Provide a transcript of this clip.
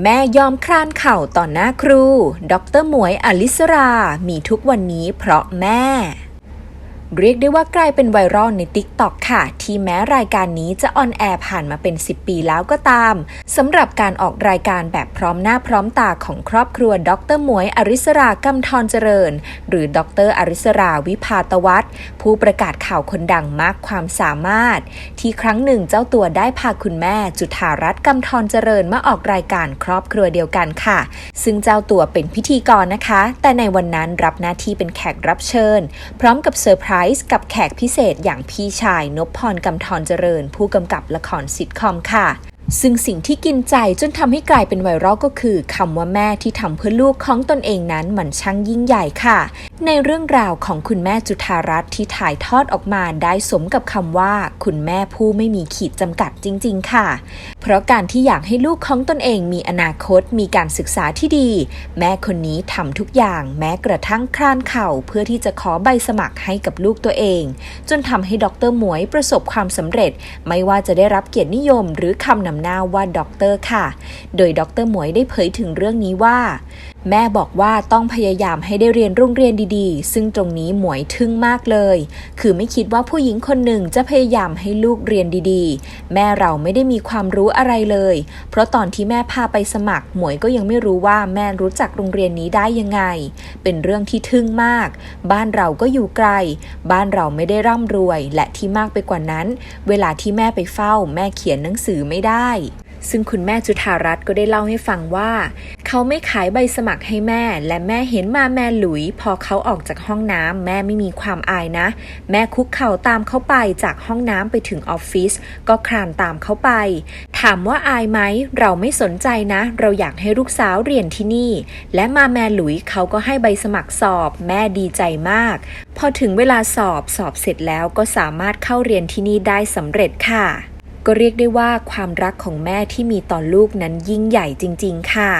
แม่ยอมคลานเข่าต่อหน้าครู ดรหมวยอลิสรา มีทุกวันนี้เพราะแม่ เรียกได้ว่ากลายเป็นไวรัลใน t ิ k t o k ค่ะ ที่แม้รายการนี้จะออนแอร์ผ่านมาเป็น 10 ปีแล้วก็ตามสำหรับการออกรายการแบบพร้อมหน้าพร้อมตาของครอบครัวดรหมวยอริสรากำธรเจริญ หรือดรอริสราวิภาตวัฒน์ผู้ประกาศข่าวคนดังมากความสามารถ ที่ครั้งหนึ่งเจ้าตัวได้พาคุณแม่จุธารัตน์กำธรเจริญมาออกรายการครอบครัวเดียวกันค่ะ ซึ่งเจ้าตัวเป็นพิธีกรนะคะ แต่ในวันนั้นรับหน้าที่เป็นแขกรับเชิญ พร้อมกับเซอร์ไพรส์กับแขกพิเศษอย่างพี่ชายนพพรกำธรเจริญ ผู้กำกับละครซิทคอมค่ะ ซึ่งสิ่งที่กินใจจนทำให้กลายเป็นไวรัลก็คือคำว่าแม่ที่ทำเพื่อลูกของตนเองนั้นมันช่างยิ่งใหญ่ค่ะ ในเรื่องราวของคุณแม่จุธารัตน์ที่ถ่ายทอดออกมาได้สมกับคำว่า คุณแม่ผู้ไม่มีขีดจำกัดจริง ๆ ค่ะ เพราะการที่อยากให้ลูกของตนเองมีอนาคตมีการศึกษาที่ดี แม่คนนี้ทำทุกอย่างแม้กระทั่งคลานเข่า เพื่อที่จะขอใบสมัครให้กับลูกตัวเอง จนทำให้ดรหมวยประสบความสำเร็จ ไม่ว่าจะได้รับเกียรตินิยม หรือคำนำหน้าว่าด็อกเตอร์ค่ะ โดยดรหมวยได้เผยถึงเรื่องนี้ว่า แม่บอกว่าต้องพยายามให้ได้เรียนโรงเรียนดีๆ ซึ่งตรงนี้หมวยทึ่งมากเลย คือไม่คิดว่าผู้หญิงคนหนึ่งจะพยายามให้ลูกเรียนดีๆ แม่เราไม่ได้มีความรู้อะไรเลย เพราะตอนที่แม่พาไปสมัคร หมวยก็ยังไม่รู้ว่าแม่รู้จักโรงเรียนนี้ได้ยังไง เป็นเรื่องที่ทึ่งมาก บ้านเราก็อยู่ไกล บ้านเราไม่ได้ร่ำรวย และที่มากไปกว่านั้น เวลาที่แม่ไปเฝ้า แม่เขียนหนังสือไม่ได้ ซึ่งคุณแม่จุธารัตน์ก็ได้เล่าให้ฟังว่า เขาไม่ขายใบสมัครให้แม่ และแม่เห็นมาแม่หลุย พอเขาออกจากห้องน้ำแม่ไม่มีความอายนะ แม่คุกเข่าตามเขาไปจากห้องน้ำไปถึงออฟฟิศก็คลานตามเขาไป ถามว่าอายไหมเราไม่สนใจนะ เราอยากให้ลูกสาวเรียนที่นี่ และมาแม่หลุยเขาก็ให้ใบสมัครสอบ แม่ดีใจมาก พอถึงเวลาสอบสอบเสร็จแล้วก็สามารถเข้าเรียนที่นี่ได้สำเร็จค่ะ ก็เรียกได้ว่าความรักของแม่ที่มีต่อลูกนั้นยิ่งใหญ่จริง ๆ ค่ะ